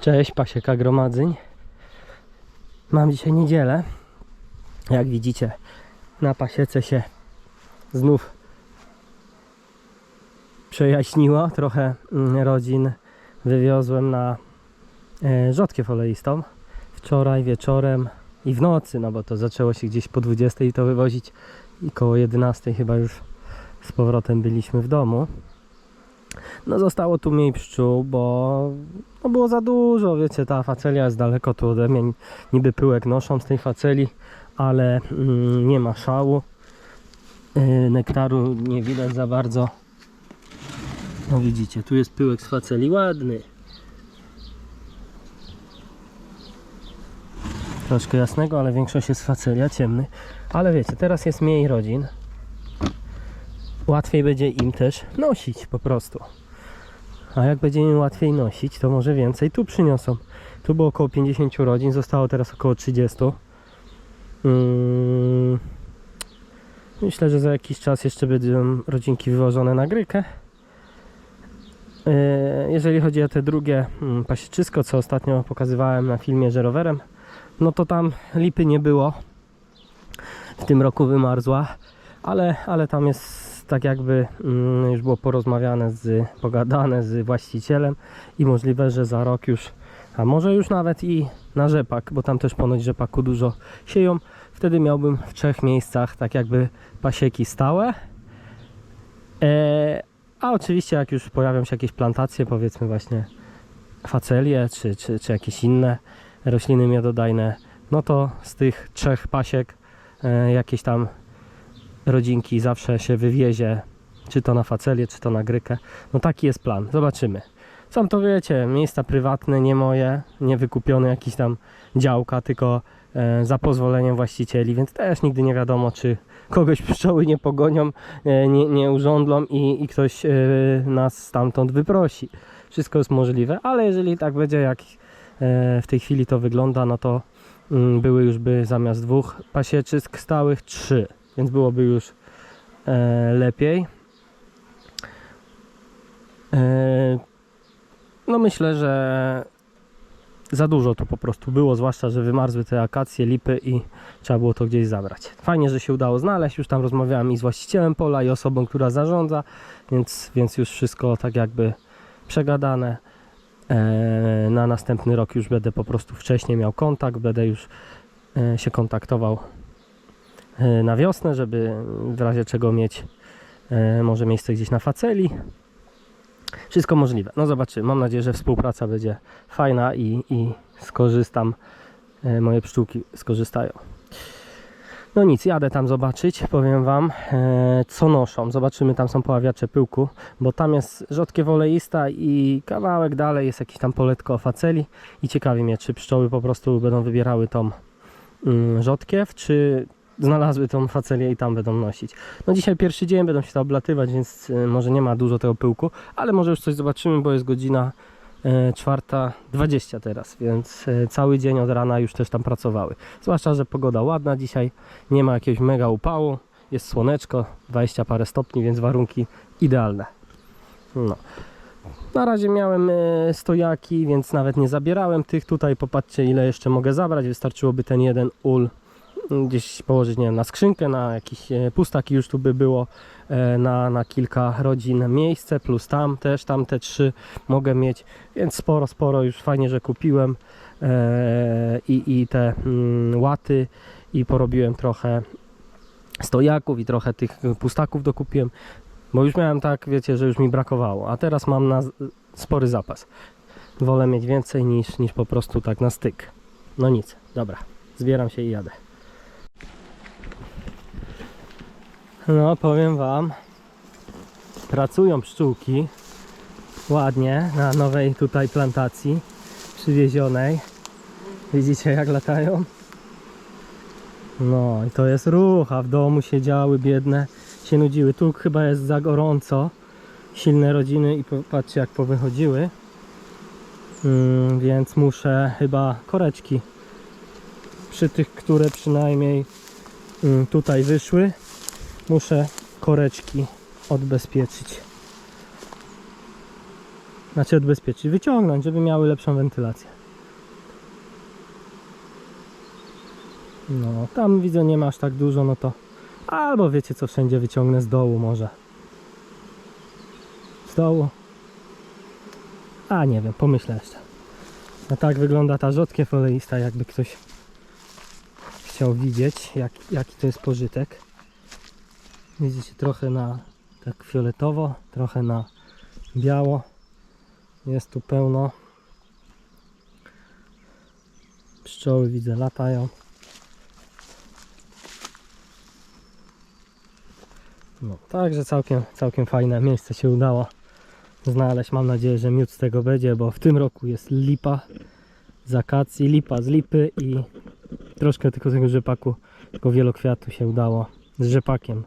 Cześć, pasieka gromadzeń. Mam dzisiaj niedzielę. Jak widzicie, na pasiece się znów przejaśniło. Trochę mm, rodzin wywiozłem na e, rzodkiew oleistą. Wczoraj wieczorem i w nocy, no bo to zaczęło się gdzieś po 20 to wywozić i koło 11 chyba już z powrotem byliśmy w domu. No zostało tu mniej pszczół, bo no było za dużo, wiecie, ta facelia jest daleko tu ode mnie, niby pyłek noszą z tej faceli, ale mm, nie ma szału, yy, nektaru nie widać za bardzo. No widzicie, tu jest pyłek z faceli, ładny. Troszkę jasnego, ale większość jest facelia, ciemny. Ale wiecie, teraz jest mniej rodzin. Łatwiej będzie im też nosić po prostu. A jak będzie im łatwiej nosić, to może więcej tu przyniosą. Tu było około 50 rodzin, zostało teraz około 30. Mm. Myślę, że za jakiś czas jeszcze będą rodzinki wywożone na grykę. E, Jeżeli chodzi o te drugie mm, pasieczysko, co ostatnio pokazywałem na filmie, że rowerem, no to tam lipy nie było. W tym roku wymarzła, ale, ale tam jest tak jakby mm, już było porozmawiane, z, pogadane z właścicielem i możliwe, że za rok już, a może już nawet i na rzepak, bo tam też ponoć rzepaku dużo sieją. Wtedy miałbym w trzech miejscach tak jakby pasieki stałe. E, a oczywiście jak już pojawią się jakieś plantacje, powiedzmy właśnie facelie czy, czy, czy jakieś inne rośliny miododajne, no to z tych trzech pasiek e, jakieś tam rodzinki zawsze się wywiezie, czy to na facelię, czy to na grykę. No taki jest plan, zobaczymy. Sam to wiecie, miejsca prywatne, nie moje, nie wykupione jakieś tam działka, tylko e, za pozwoleniem właścicieli, więc też nigdy nie wiadomo, czy kogoś pszczoły nie pogonią, e, nie, nie urządlą i, i ktoś e, nas stamtąd wyprosi. Wszystko jest możliwe, ale jeżeli tak będzie, jak e, w tej chwili to wygląda, no to mm, były już by zamiast dwóch pasieczysk stałych trzy więc byłoby już e, lepiej. E, no myślę, że za dużo tu po prostu było, zwłaszcza, że wymarzły te akacje, lipy i trzeba było to gdzieś zabrać. Fajnie, że się udało znaleźć, już tam rozmawiałem i z właścicielem pola i osobą, która zarządza, więc, więc już wszystko tak jakby przegadane. E, na następny rok już będę po prostu wcześniej miał kontakt, będę już e, się kontaktował na wiosnę, żeby w razie czego mieć e, może miejsce gdzieś na faceli. Wszystko możliwe. No zobaczymy. Mam nadzieję, że współpraca będzie fajna i, i skorzystam. e, Moje pszczółki skorzystają. No nic, jadę tam zobaczyć, powiem Wam, e, co noszą. Zobaczymy, tam są poławiacze pyłku, bo tam jest rzodkiew oleista i kawałek dalej jest jakieś tam poletko faceli i ciekawi mnie, czy pszczoły po prostu będą wybierały tą mm, rzodkiew, czy znalazły tą facelię i tam będą nosić. No dzisiaj pierwszy dzień, będą się tam oblatywać, więc e, może nie ma dużo tego pyłku, ale może już coś zobaczymy, bo jest godzina e, 4.20 teraz, więc e, cały dzień od rana już też tam pracowały. Zwłaszcza, że pogoda ładna dzisiaj, nie ma jakiegoś mega upału, jest słoneczko, 20 parę stopni, więc warunki idealne. No. Na razie miałem stojaki, więc nawet nie zabierałem tych tutaj. Popatrzcie ile jeszcze mogę zabrać. Wystarczyłoby ten jeden ul gdzieś położyć, nie wiem, na skrzynkę, na jakiś e, pustaki już tu by było e, na, na kilka rodzin miejsce, plus tam też, tam te trzy mogę mieć, więc sporo, sporo już fajnie, że kupiłem e, i, i te mm, łaty i porobiłem trochę stojaków i trochę tych pustaków dokupiłem, bo już miałem tak, wiecie, że już mi brakowało, a teraz mam na spory zapas. Wolę mieć więcej niż, niż po prostu tak na styk. No nic, dobra, zbieram się i jadę. No, powiem Wam, pracują pszczółki ładnie na nowej tutaj plantacji przywiezionej. Widzicie jak latają? No i to jest ruch, a w domu siedziały biedne, się nudziły. Tu chyba jest za gorąco, silne rodziny i patrzcie jak powychodziły. Mm, więc muszę chyba koreczki przy tych, które przynajmniej mm, tutaj wyszły, muszę koreczki odbezpieczyć. Znaczy odbezpieczyć, wyciągnąć, żeby miały lepszą wentylację. No, tam widzę nie ma aż tak dużo, no to albo wiecie co, wszędzie wyciągnę z dołu może. Z dołu. A nie wiem, pomyślę jeszcze. No tak wygląda ta rzodkiew oleista, jakby ktoś chciał widzieć, jak, jaki to jest pożytek. Widzicie trochę na tak fioletowo, trochę na biało. Jest tu pełno. Pszczoły widzę latają. No, także całkiem, całkiem fajne miejsce się udało znaleźć. Mam nadzieję, że miód z tego będzie, bo w tym roku jest lipa z akacji, lipa z lipy i troszkę tylko tego rzepaku, tylko wielokwiatu się udało z rzepakiem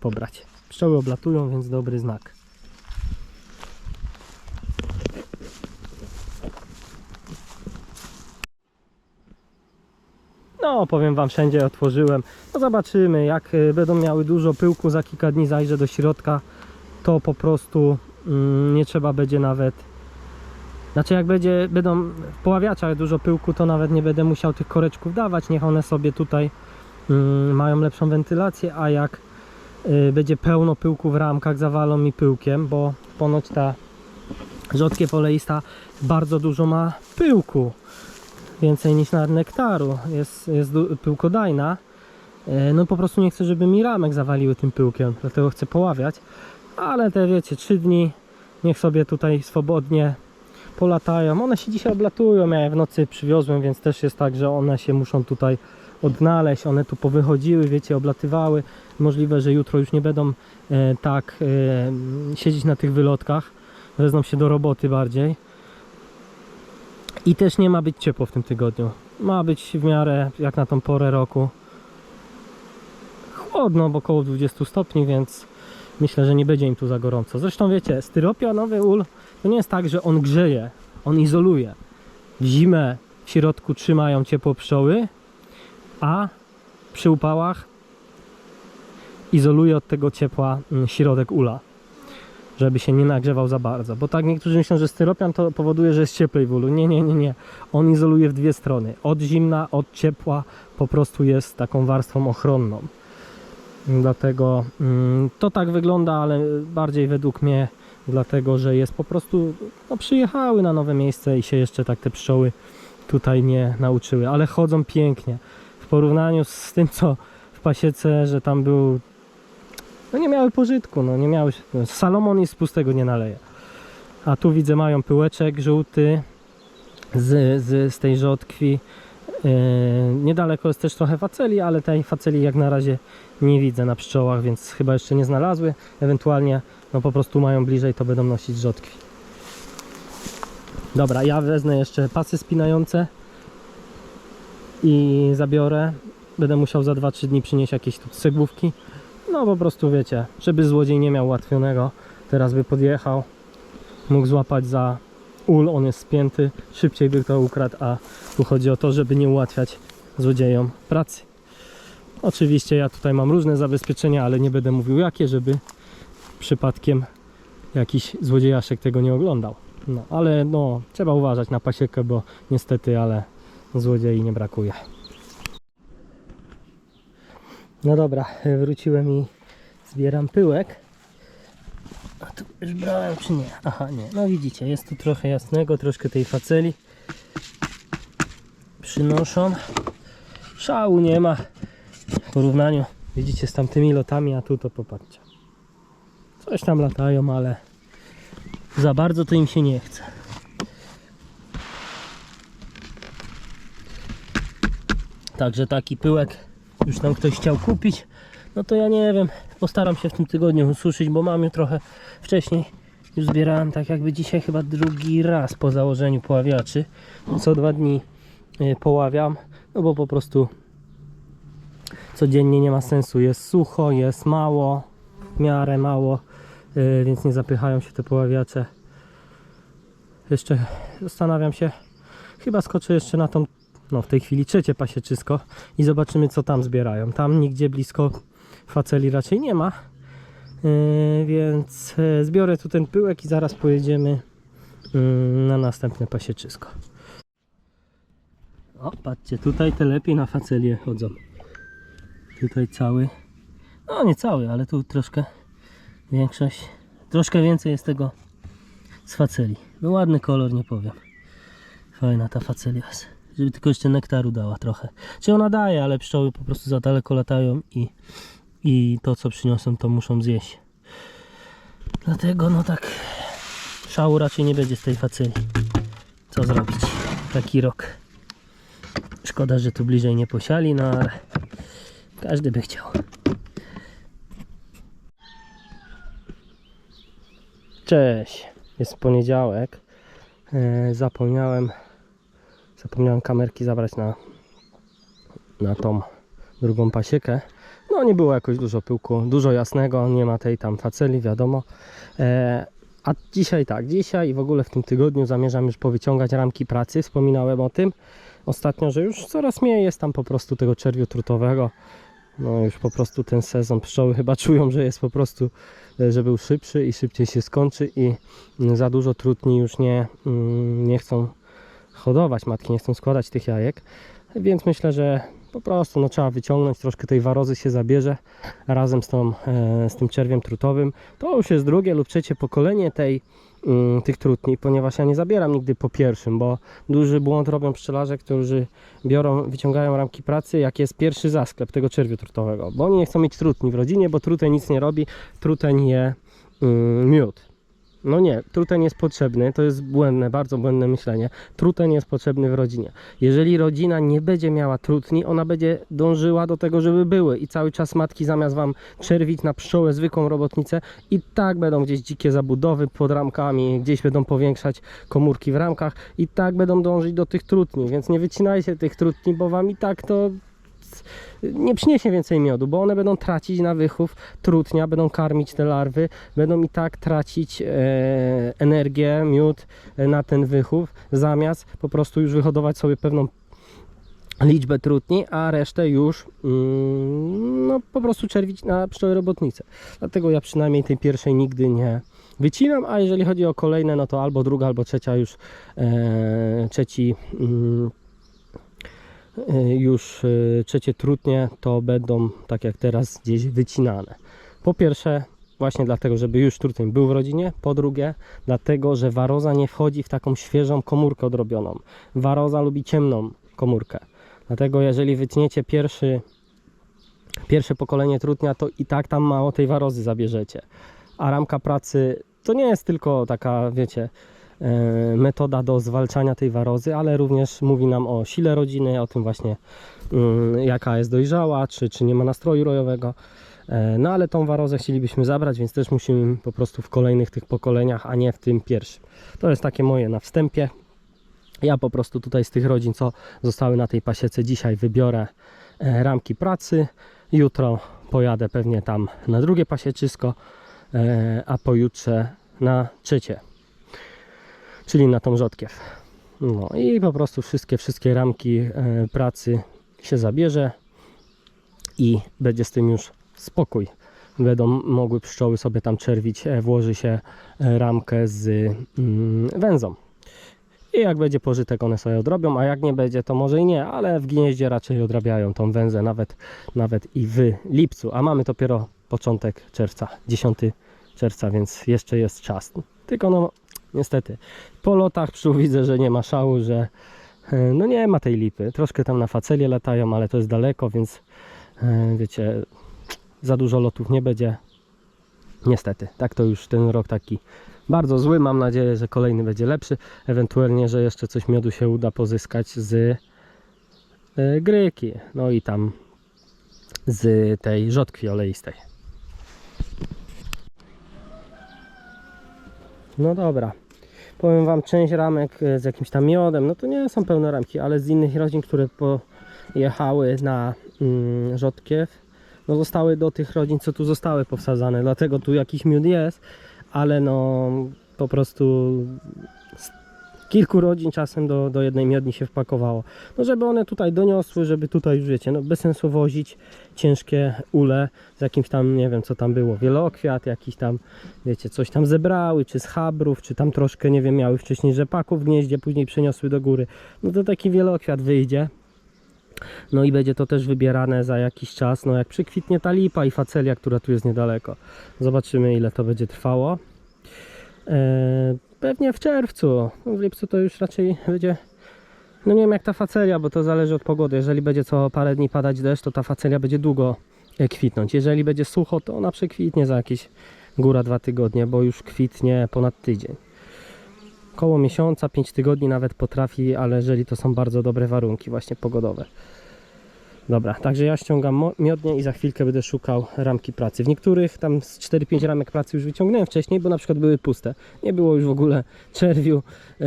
pobrać. Pszczoły oblatują, więc dobry znak. No, powiem Wam, wszędzie otworzyłem. No zobaczymy, jak y, będą miały dużo pyłku, za kilka dni zajrzę do środka, to po prostu mm, nie trzeba będzie nawet znaczy jak będzie, będą w poławiaczach dużo pyłku, to nawet nie będę musiał tych koreczków dawać, niech one sobie tutaj mm, mają lepszą wentylację, a jak będzie pełno pyłku w ramkach, zawalą mi pyłkiem, bo ponoć ta rzodkiew oleista bardzo dużo ma pyłku więcej niż na nektaru, jest, jest pyłkodajna. E, No po prostu nie chcę, żeby mi ramek zawaliły tym pyłkiem, dlatego chcę poławiać. Ale te wiecie, 3 dni niech sobie tutaj swobodnie polatają. One się dzisiaj oblatują, ja je w nocy przywiozłem, więc też jest tak, że one się muszą tutaj odnaleźć. One tu powychodziły, wiecie, oblatywały. Możliwe, że jutro już nie będą e, tak e, siedzieć na tych wylotkach. Wezmą się do roboty bardziej. I też nie ma być ciepło w tym tygodniu. Ma być w miarę jak na tą porę roku. Chłodno, bo około 20 stopni, więc myślę, że nie będzie im tu za gorąco. Zresztą wiecie, styropianowy ul to nie jest tak, że on grzeje, on izoluje. W zimę w środku trzymają ciepło pszczoły, a przy upałach izoluje od tego ciepła mm, środek ula żeby się nie nagrzewał za bardzo. Bo tak niektórzy myślą, że styropian to powoduje, że jest cieplej w ulu. Nie, nie, nie, nie. On izoluje w dwie strony. Od zimna, od ciepła po prostu jest taką warstwą ochronną. Dlatego mm, to tak wygląda, ale bardziej według mnie dlatego, że jest po prostu no, przyjechały na nowe miejsce i się jeszcze tak te pszczoły tutaj nie nauczyły, ale chodzą pięknie. Porównaniu z tym, co w pasiece, że tam był no nie miały pożytku, no nie miały. No, Salomon nic pustego nie naleje. A tu widzę mają pyłeczek żółty z, z, z tej rzodkwi. Yy, niedaleko jest też trochę faceli, ale tej faceli jak na razie nie widzę na pszczołach, więc chyba jeszcze nie znalazły. Ewentualnie no po prostu mają bliżej, to będą nosić rzodkwi. Dobra, ja wezmę jeszcze pasy spinające i zabiorę. Będę musiał za 2-3 dni przynieść jakieś tu cegłówki. No po prostu wiecie, żeby złodziej nie miał ułatwionego, teraz by podjechał, mógł złapać za ul, on jest spięty, szybciej by to ukradł, a tu chodzi o to, żeby nie ułatwiać złodziejom pracy. Oczywiście ja tutaj mam różne zabezpieczenia, ale nie będę mówił jakie, żeby przypadkiem jakiś złodziejaszek tego nie oglądał. No, ale no, trzeba uważać na pasiekę, bo niestety, ale złodziei nie brakuje. No dobra, wróciłem i zbieram pyłek. A tu już brałem czy nie? Aha, nie. No widzicie, jest tu trochę jasnego, troszkę tej faceli przynoszą. Szału nie ma w porównaniu, widzicie, z tamtymi lotami, a tu to popatrzcie. Coś tam latają, ale za bardzo to im się nie chce. Także taki pyłek już tam ktoś chciał kupić, no to ja nie wiem, postaram się w tym tygodniu ususzyć, bo mam już trochę wcześniej już zbierałem tak jakby dzisiaj chyba drugi raz po założeniu poławiaczy. Co dwa dni y, poławiam, no bo po prostu codziennie nie ma sensu. Jest sucho, jest mało, w miarę mało, y, więc nie zapychają się te poławiacze. Jeszcze zastanawiam się, chyba skoczę jeszcze na tą no w tej chwili trzecie pasieczysko i zobaczymy co tam zbierają. Tam nigdzie blisko faceli raczej nie ma, yy, więc yy, zbiorę tu ten pyłek i zaraz pojedziemy mm, na następne pasieczysko. O, patrzcie, tutaj te lepiej na facelie chodzą. Tutaj cały, no nie cały, ale tu troszkę większość, troszkę więcej jest tego z faceli. No ładny kolor, nie powiem. Fajna ta facelia jest. Żeby tylko jeszcze nektaru dała trochę. Czy ona daje, ale pszczoły po prostu za daleko latają i, i to co przyniosą to muszą zjeść. Dlatego no tak szału raczej nie będzie z tej faceli. Co zrobić? Taki rok. Szkoda, że tu bliżej nie posiali, no ale każdy by chciał. Cześć, jest poniedziałek. E, zapomniałem zapomniałem kamerki zabrać na na tą drugą pasiekę. No nie było jakoś dużo pyłku, dużo jasnego, nie ma tej tam faceli, wiadomo. E, a dzisiaj tak, dzisiaj i w ogóle w tym tygodniu zamierzam już powyciągać ramki pracy. Wspominałem o tym ostatnio, że już coraz mniej jest tam po prostu tego czerwiu trutowego. No już po prostu ten sezon pszczoły chyba czują, że jest po prostu, e, że był szybszy i szybciej się skończy i za dużo trutni już nie, mm, nie chcą hodować, matki nie chcą składać tych jajek. Więc myślę, że po prostu no, trzeba wyciągnąć, troszkę tej warozy się zabierze razem z, tą, e, z tym czerwiem trutowym. To już jest drugie lub trzecie pokolenie tej, mm, tych trutni, ponieważ ja nie zabieram nigdy po pierwszym, bo duży błąd robią pszczelarze, którzy biorą, wyciągają ramki pracy, jak jest pierwszy zasklep tego czerwiu trutowego, bo oni nie chcą mieć trutni w rodzinie, bo truteń nic nie robi, truteń je mm, miód. No nie, truteń jest potrzebny, to jest błędne, bardzo błędne myślenie. Truteń jest potrzebny w rodzinie. Jeżeli rodzina nie będzie miała trutni, ona będzie dążyła do tego, żeby były i cały czas matki zamiast wam czerwić na pszczołę zwykłą robotnicę i tak będą gdzieś dzikie zabudowy pod ramkami, gdzieś będą powiększać komórki w ramkach i tak będą dążyć do tych trutni, więc nie wycinajcie tych trutni, bo wam i tak to nie przyniesie więcej miodu, bo one będą tracić na wychów trutnia, będą karmić te larwy, będą i tak tracić e, energię, miód e, na ten wychów, zamiast po prostu już wyhodować sobie pewną liczbę trutni, a resztę już mm, no, po prostu czerwić na pszczoły robotnice. Dlatego ja przynajmniej tej pierwszej nigdy nie wycinam, a jeżeli chodzi o kolejne, no to albo druga, albo trzecia już e, trzeci mm, już e, trzecie trutnie to będą tak jak teraz gdzieś wycinane. Po pierwsze właśnie dlatego, żeby już truteń był w rodzinie, po drugie dlatego, że waroza nie wchodzi w taką świeżą komórkę odrobioną. Waroza lubi ciemną komórkę. Dlatego jeżeli wytniecie pierwszy, pierwsze pokolenie trutnia, to i tak tam mało tej warozy zabierzecie. A ramka pracy to nie jest tylko taka, wiecie, metoda do zwalczania tej warozy, ale również mówi nam o sile rodziny, o tym właśnie mm, jaka jest dojrzała, czy, czy nie ma nastroju rojowego. E, No ale tą warozę chcielibyśmy zabrać, więc też musimy po prostu w kolejnych tych pokoleniach, a nie w tym pierwszym. To jest takie moje na wstępie. Ja po prostu tutaj z tych rodzin, co zostały na tej pasiece, dzisiaj wybiorę e, ramki pracy. Jutro pojadę pewnie tam na drugie pasieczysko, e, a pojutrze na trzecie, czyli na tą rzodkiew. No i po prostu wszystkie, wszystkie ramki e, pracy się zabierze i będzie z tym już spokój. Będą mogły pszczoły sobie tam czerwić, e, włoży się e, ramkę z mm, węzą. I jak będzie pożytek, one sobie odrobią, a jak nie będzie, to może i nie, ale w gnieździe raczej odrabiają tą węzę nawet, nawet i w lipcu, a mamy dopiero początek czerwca, 10 czerwca, więc jeszcze jest czas. Tylko no, niestety, po lotach pszczół widzę, że nie ma szału, że e, no nie ma tej lipy. Troszkę tam na facelie latają, ale to jest daleko, więc e, wiecie, za dużo lotów nie będzie. Niestety, tak to już ten rok taki bardzo zły. Mam nadzieję, że kolejny będzie lepszy. Ewentualnie, że jeszcze coś miodu się uda pozyskać z e, gryki. No i tam z tej rzodkwi oleistej. No dobra. Powiem Wam, część ramek e, z jakimś tam miodem, no to nie są pełne ramki, ale z innych rodzin, które pojechały na mm, rzodkiew, no zostały do tych rodzin, co tu zostały powsadzane, dlatego tu jakiś miód jest, ale no po prostu kilku rodzin czasem do, do jednej miodni się wpakowało. No żeby one tutaj doniosły, żeby tutaj już wiecie, no bez sensu wozić ciężkie ule z jakimś tam, nie wiem co tam było, wielokwiat, jakiś tam, wiecie, coś tam zebrały, czy z chabrów, czy tam troszkę, nie wiem, miały wcześniej rzepaków w gnieździe, później przeniosły do góry. No to taki wielokwiat wyjdzie. No i będzie to też wybierane za jakiś czas, no jak przykwitnie ta lipa i facelia, która tu jest niedaleko. Zobaczymy ile to będzie trwało. E, pewnie w czerwcu, No, w lipcu to już raczej będzie, no nie wiem jak ta facelia, bo to zależy od pogody. Jeżeli będzie co parę dni padać deszcz, to ta facelia będzie długo kwitnąć. Jeżeli będzie sucho, to ona przekwitnie za jakieś góra dwa tygodnie, bo już kwitnie ponad tydzień. Koło miesiąca, 5 tygodni nawet potrafi, ale jeżeli to są bardzo dobre warunki właśnie pogodowe. Dobra, także ja ściągam miodnie i za chwilkę będę szukał ramki pracy. W niektórych tam z 4-5 ramek pracy już wyciągnąłem wcześniej, bo na przykład były puste. Nie było już w ogóle czerwiu. E,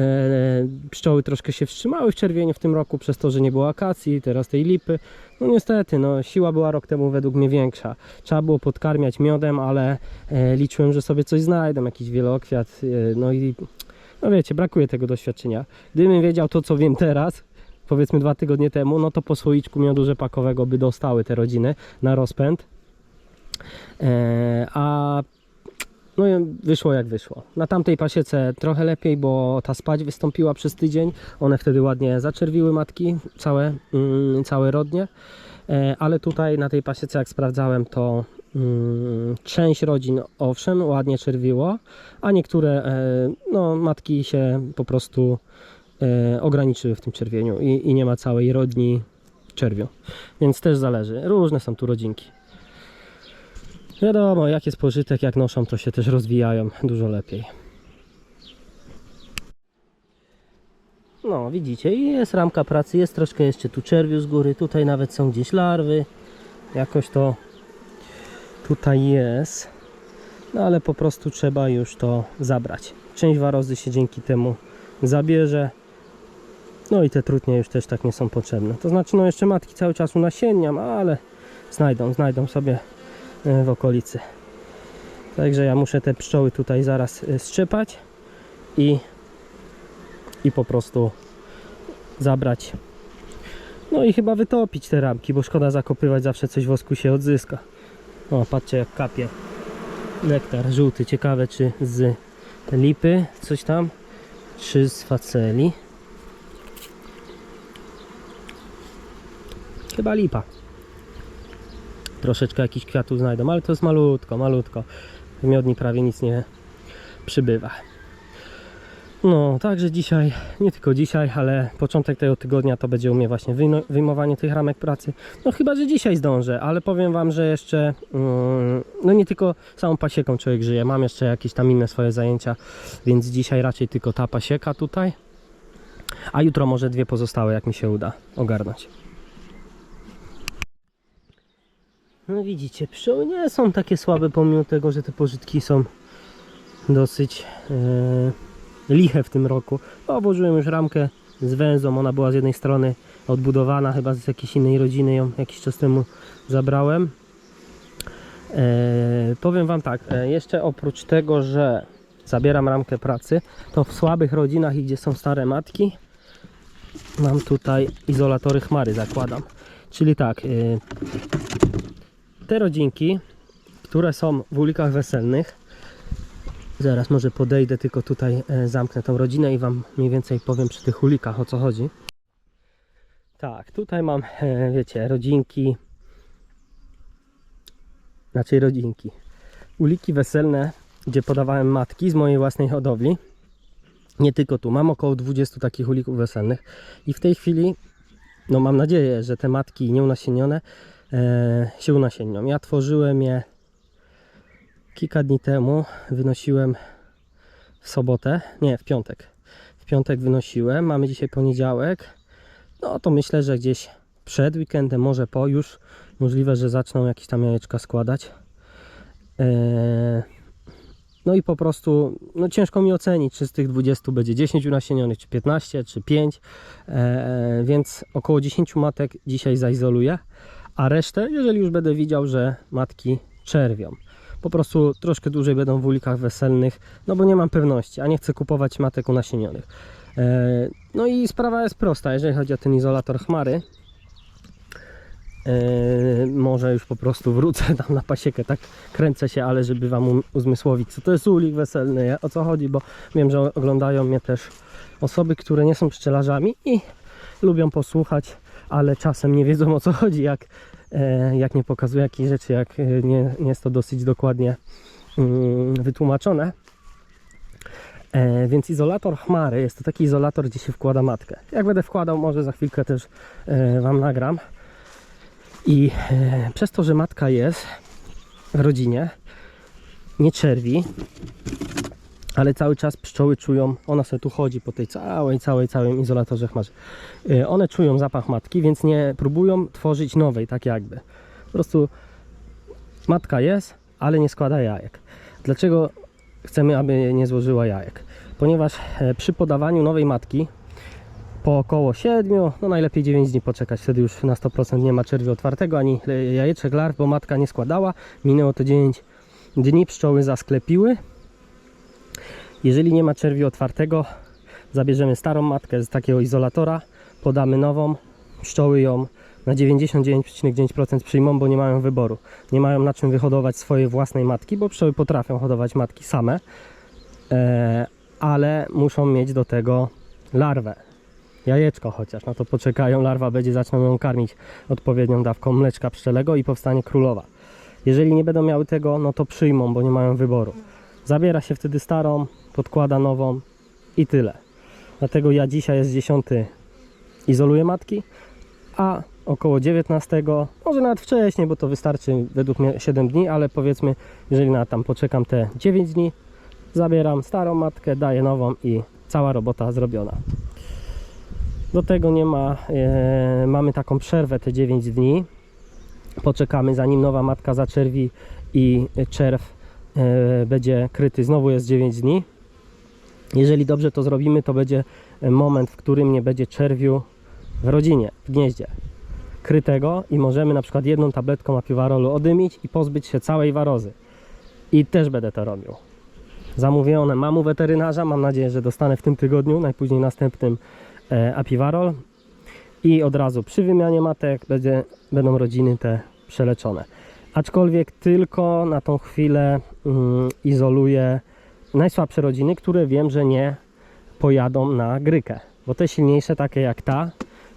pszczoły troszkę się wstrzymały w czerwieniu w tym roku przez to, że nie było akacji, teraz tej lipy. No niestety, no siła była rok temu według mnie większa. Trzeba było podkarmiać miodem, ale e, liczyłem, że sobie coś znajdę, jakiś wielokwiat. E, no i no wiecie, brakuje tego doświadczenia. Gdybym wiedział to, co wiem teraz, powiedzmy dwa tygodnie temu, no to po słoiczku miodu rzepakowego by dostały te rodziny na rozpęd. E, a no wyszło jak wyszło. Na tamtej pasiece trochę lepiej, bo ta spać wystąpiła przez tydzień. One wtedy ładnie zaczerwiły matki, całe, mm, całe rodnie. E, ale tutaj na tej pasiece jak sprawdzałem to mm, część rodzin owszem ładnie czerwiło, a niektóre e, no, matki się po prostu e, ograniczyły w tym czerwieniu i, i nie ma całej rodni czerwiu. Więc też zależy. Różne są tu rodzinki. Wiadomo, jak jest pożytek, jak noszą, to się też rozwijają dużo lepiej. No, widzicie, jest ramka pracy, jest troszkę jeszcze tu czerwiu z góry, tutaj nawet są gdzieś larwy. Jakoś to tutaj jest. No ale po prostu trzeba już to zabrać. Część warozy się dzięki temu zabierze. No i te trutnie już też tak nie są potrzebne. To znaczy, no jeszcze matki cały czas unasienniam, ale znajdą, znajdą sobie e, w okolicy. Także ja muszę te pszczoły tutaj zaraz e, strzepać i, i po prostu zabrać. No i chyba wytopić te ramki, bo szkoda zakopywać, zawsze coś wosku się odzyska. O, patrzcie jak kapie nektar żółty. Ciekawe czy z lipy coś tam, czy z faceli. Chyba lipa. Troszeczkę jakichś kwiatów znajdą, ale to jest malutko, malutko. W miodni prawie nic nie przybywa. No, także dzisiaj, nie tylko dzisiaj, ale początek tego tygodnia to będzie u mnie właśnie wyjmowanie tych ramek pracy. No chyba, że dzisiaj zdążę, ale powiem Wam, że jeszcze, mm, no nie tylko samą pasieką człowiek żyje, mam jeszcze jakieś tam inne swoje zajęcia, więc dzisiaj raczej tylko ta pasieka tutaj, a jutro może dwie pozostałe, jak mi się uda ogarnąć. No widzicie, pszczoły nie są takie słabe, pomimo tego, że te pożytki są dosyć e, liche w tym roku. No, włożyłem już ramkę z węzą, ona była z jednej strony odbudowana, chyba z jakiejś innej rodziny ją jakiś czas temu zabrałem. E, powiem Wam tak, e, jeszcze oprócz tego, że zabieram ramkę pracy, to w słabych rodzinach i gdzie są stare matki, mam tutaj izolatory chmary, zakładam. Czyli tak, e, te rodzinki, które są w ulikach weselnych, zaraz może podejdę, tylko tutaj e, zamknę tą rodzinę i Wam mniej więcej powiem przy tych ulikach o co chodzi. Tak, tutaj mam, e, wiecie, rodzinki, znaczy rodzinki, uliki weselne, gdzie podawałem matki z mojej własnej hodowli. Nie tylko tu, mam około 20 takich ulików weselnych i w tej chwili, no mam nadzieję, że te matki nieunasienione e, się unasiennią. Ja tworzyłem je kilka dni temu, wynosiłem w sobotę, nie, w piątek. W piątek wynosiłem, mamy dzisiaj poniedziałek. No to myślę, że gdzieś przed weekendem, może po już możliwe, że zaczną jakieś tam jajeczka składać. E, no i po prostu, no ciężko mi ocenić, czy z tych 20 będzie 10 unasienionych, czy 15, czy 5. E, więc około 10 matek dzisiaj zaizoluję, a resztę, jeżeli już będę widział, że matki czerwią. Po prostu troszkę dłużej będą w ulikach weselnych, no bo nie mam pewności, a nie chcę kupować matek unasienionych. E, No i sprawa jest prosta, jeżeli chodzi o ten izolator chmary. E, może już po prostu wrócę tam na pasiekę, tak kręcę się, ale żeby wam um- uzmysłowić, co to jest ulik weselny, o co chodzi, bo wiem, że oglądają mnie też osoby, które nie są pszczelarzami i lubią posłuchać, ale czasem nie wiedzą o co chodzi, jak, e, jak nie pokazuję jakichś rzeczy, jak e, nie, nie jest to dosyć dokładnie mm, wytłumaczone. E, więc izolator chmary jest to taki izolator, gdzie się wkłada matkę. Jak będę wkładał, może za chwilkę też Wam nagram. I przez to, że matka jest w rodzinie, nie czerwi, ale cały czas pszczoły czują, ona sobie tu chodzi po tej całej, całej, całym izolatorze chmarzy. One czują zapach matki, więc nie próbują tworzyć nowej, tak jakby. Po prostu matka jest, ale nie składa jajek. Dlaczego chcemy, aby nie złożyła jajek? Ponieważ e, przy podawaniu nowej matki po około 7, no najlepiej 9 dni poczekać, wtedy już na 100% nie ma czerwi otwartego ani jajeczek, larw, bo matka nie składała. Minęło to 9 dni, pszczoły zasklepiły. Jeżeli nie ma czerwi otwartego, zabierzemy starą matkę z takiego izolatora, podamy nową, pszczoły ją na 99,9% przyjmą, bo nie mają wyboru. Nie mają na czym wyhodować swojej własnej matki, bo pszczoły potrafią hodować matki same, e, ale muszą mieć do tego larwę. Jajeczko chociaż, no to poczekają, larwa będzie, zaczną ją karmić odpowiednią dawką mleczka pszczelego i powstanie królowa. Jeżeli nie będą miały tego, no to przyjmą, bo nie mają wyboru. Zabiera się wtedy starą, podkłada nową i tyle. Dlatego ja dzisiaj jest 10 izoluję matki, a około 19, może nawet wcześniej, bo to wystarczy według mnie 7 dni, ale powiedzmy, jeżeli na tam poczekam te 9 dni, zabieram starą matkę, daję nową i cała robota zrobiona. Do tego nie ma, e, mamy taką przerwę te 9 dni. Poczekamy zanim nowa matka zaczerwi i czerw e, będzie kryty. Znowu jest 9 dni. Jeżeli dobrze to zrobimy, to będzie moment, w którym nie będzie czerwiu w rodzinie, w gnieździe krytego i możemy na przykład jedną tabletką apiwarolu odymić i pozbyć się całej warozy. I też będę to robił. Zamówione mam u weterynarza, mam nadzieję, że dostanę w tym tygodniu, najpóźniej następnym e, apiwarol i od razu przy wymianie matek będzie, będą rodziny te przeleczone. Aczkolwiek tylko na tą chwilę mm, izoluję najsłabsze rodziny, które wiem, że nie pojadą na grykę. Bo te silniejsze, takie jak ta,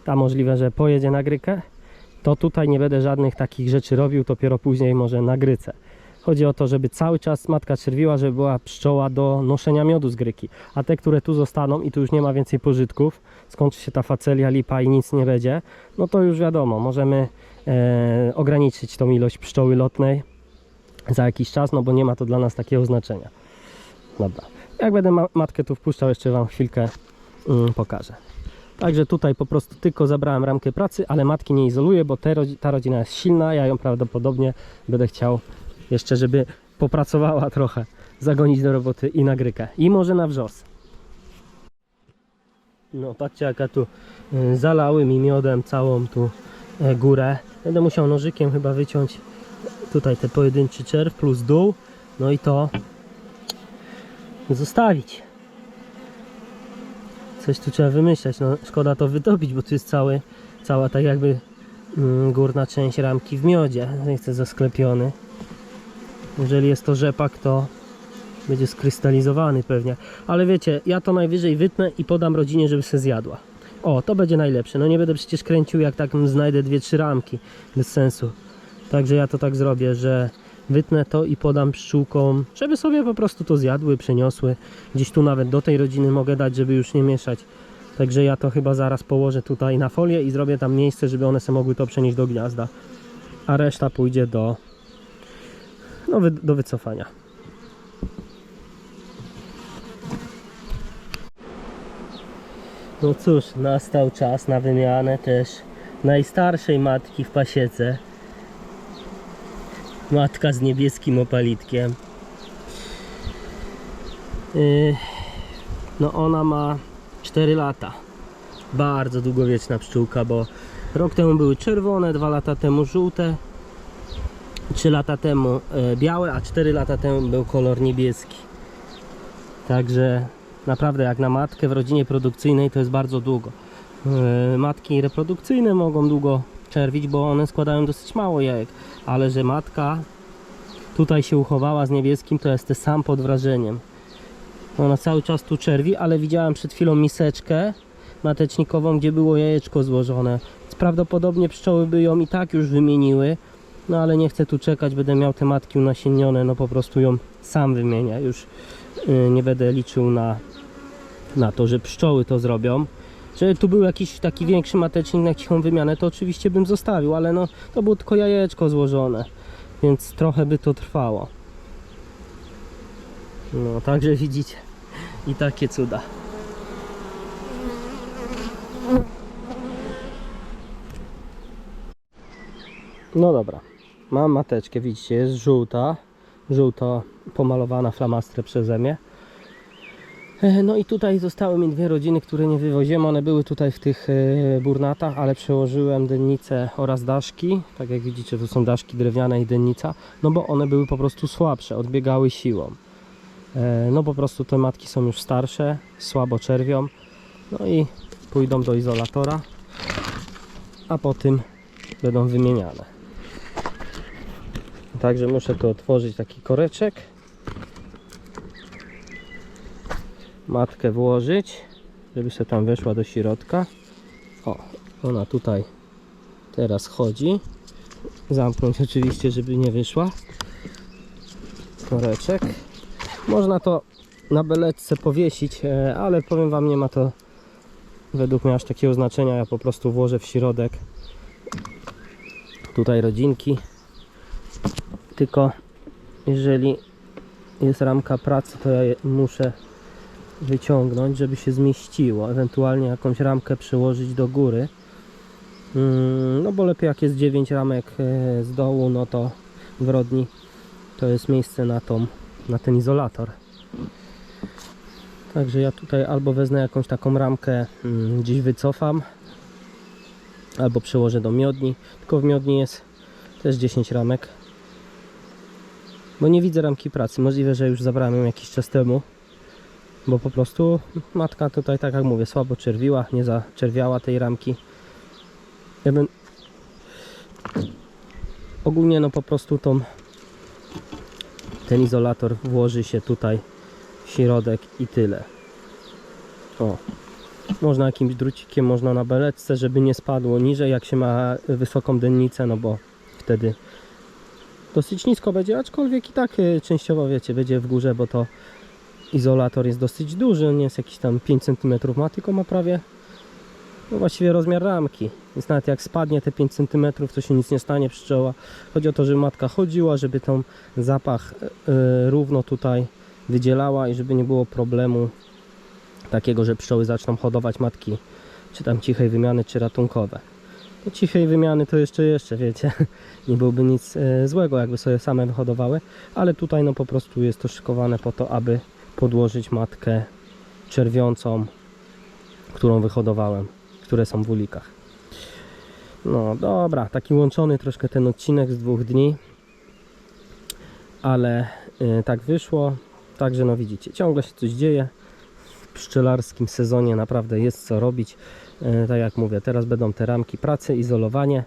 ta możliwe, że pojedzie na grykę, to tutaj nie będę żadnych takich rzeczy robił, dopiero później może na gryce. Chodzi o to, żeby cały czas matka czerwiła, żeby była pszczoła do noszenia miodu z gryki. A te, które tu zostaną i tu już nie ma więcej pożytków, skończy się ta facelia, lipa i nic nie będzie, no to już wiadomo, możemy e, ograniczyć tą ilość pszczoły lotnej za jakiś czas, no bo nie ma to dla nas takiego znaczenia. Dobra. Jak będę ma matkę tu wpuszczał, jeszcze Wam chwilkę mm, pokażę. Także tutaj po prostu tylko zabrałem ramkę pracy, ale matki nie izoluję, bo ta rodzina jest silna. Ja ją prawdopodobnie będę chciał jeszcze, żeby popracowała trochę, zagonić do roboty i na grykę. I może na wrzos. No patrzcie jaka tu y, zalały mi miodem całą tu e, górę. Będę musiał nożykiem chyba wyciąć tutaj te pojedynczy czerw plus dół. No i to zostawić. Coś tu trzeba wymyślać. No, szkoda to wydobić, bo tu jest cały, cała tak jakby mm, górna część ramki w miodzie. Jest zasklepiony. Jeżeli jest to rzepak, to będzie skrystalizowany pewnie. Ale wiecie, ja to najwyżej wytnę i podam rodzinie, żeby se zjadła. O, to będzie najlepsze. No nie będę przecież kręcił, jak tak znajdę dwie, trzy ramki. Bez sensu. Także ja to tak zrobię, że wytnę to i podam pszczółkom, żeby sobie po prostu to zjadły, przeniosły. Gdzieś tu nawet do tej rodziny mogę dać, żeby już nie mieszać. Także ja to chyba zaraz położę tutaj na folię i zrobię tam miejsce, żeby one sobie mogły to przenieść do gniazda. A reszta pójdzie do, no, wy, do wycofania. No cóż, nastał czas na wymianę też najstarszej matki w pasiece. Matka z niebieskim opalitkiem. Yy, no ona ma 4 lata. Bardzo długowieczna pszczółka, bo rok temu były czerwone, 2 lata temu żółte, 3 lata temu e, białe, a 4 lata temu był kolor niebieski. Także Naprawdę jak na matkę w rodzinie produkcyjnej to jest bardzo długo. Yy, Matki reprodukcyjne mogą długo czerwić, bo one składają dosyć mało jajek, ale że matka tutaj się uchowała z niebieskim, to jestem sam pod wrażeniem. Ona cały czas tu czerwi, ale widziałem przed chwilą miseczkę matecznikową, gdzie było jajeczko złożone. Prawdopodobnie pszczoły by ją i tak już wymieniły, no ale nie chcę tu czekać, będę miał te matki unasiennione, no po prostu ją sam wymienię. Już yy, nie będę liczył na, na to, że pszczoły to zrobią. Żeby tu był jakiś taki większy matecznik na cichą wymianę, to oczywiście bym zostawił, ale no to było tylko jajeczko złożone, więc trochę by to trwało. No, także widzicie i takie cuda. No dobra, mam mateczkę, widzicie, jest żółta, żółto pomalowana flamastrem przeze mnie. E, No i tutaj zostały mi dwie rodziny, które nie wywoziłem. One były tutaj w tych e, burnatach, ale przełożyłem dennicę oraz daszki. Tak jak widzicie, to są daszki drewniane i dennica, no bo one były po prostu słabsze, odbiegały siłą. E, No po prostu te matki są już starsze, słabo czerwią. No i pójdą do izolatora, a po tym będą wymieniane. Także muszę tu otworzyć taki koreczek. Matkę włożyć, żeby się tam weszła do środka. O, ona tutaj teraz chodzi. Zamknąć oczywiście, żeby nie wyszła. Koreczek. Można to na beletce powiesić, e, ale powiem Wam, nie ma to według mnie aż takiego znaczenia. Ja po prostu włożę w środek tutaj rodzinki. Tylko jeżeli jest ramka pracy, to ja muszę wyciągnąć, żeby się zmieściło. Ewentualnie jakąś ramkę przyłożyć do góry. Mm, No bo lepiej jak jest 9 ramek e, z dołu, no to w rodni to jest miejsce na, tą, na ten izolator. Także ja tutaj albo wezmę jakąś taką ramkę, mm, gdzieś wycofam, albo przyłożę do miodni. Tylko w miodni jest też 10 ramek. Bo nie widzę ramki pracy. Możliwe, że już zabrałem ją jakiś czas temu bo po prostu matka tutaj, tak jak mówię, słabo czerwiła, nie zaczerwiała tej ramki. Bym... Ogólnie no po prostu tą ten izolator włoży się tutaj w środek i tyle. O. Można jakimś drucikiem, można na beletce, żeby nie spadło niżej, jak się ma wysoką dennicę, no bo wtedy dosyć nisko będzie, aczkolwiek i tak y, częściowo wiecie, będzie w górze, bo to izolator jest dosyć duży, nie jest jakiś tam 5 cm ma, tylko ma prawie no właściwie rozmiar ramki. Więc nawet jak spadnie te 5 cm, to się nic nie stanie pszczoła. Chodzi o to, żeby matka chodziła, żeby tą zapach y, równo tutaj wydzielała i żeby nie było problemu takiego, że pszczoły zaczną hodować matki czy tam cichej wymiany, czy ratunkowe. No, cichej wymiany to jeszcze, jeszcze wiecie, nie byłoby nic e, złego, jakby sobie same wyhodowały, ale tutaj no po prostu jest to szykowane po to, aby podłożyć matkę czerwiącą, którą wyhodowałem, które są w ulikach. No dobra, taki łączony troszkę ten odcinek z dwóch dni, ale y, tak wyszło. Także no widzicie, ciągle się coś dzieje. W pszczelarskim sezonie naprawdę jest co robić. Y, tak jak mówię, teraz będą te ramki pracy, izolowanie.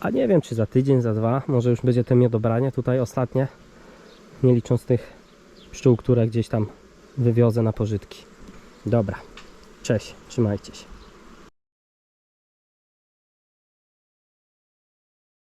A nie wiem, czy za tydzień, za dwa, może już będzie te miodobranie tutaj ostatnie. Nie licząc tych pszczół, które gdzieś tam wywiozę na pożytki. Dobra, cześć, trzymajcie się.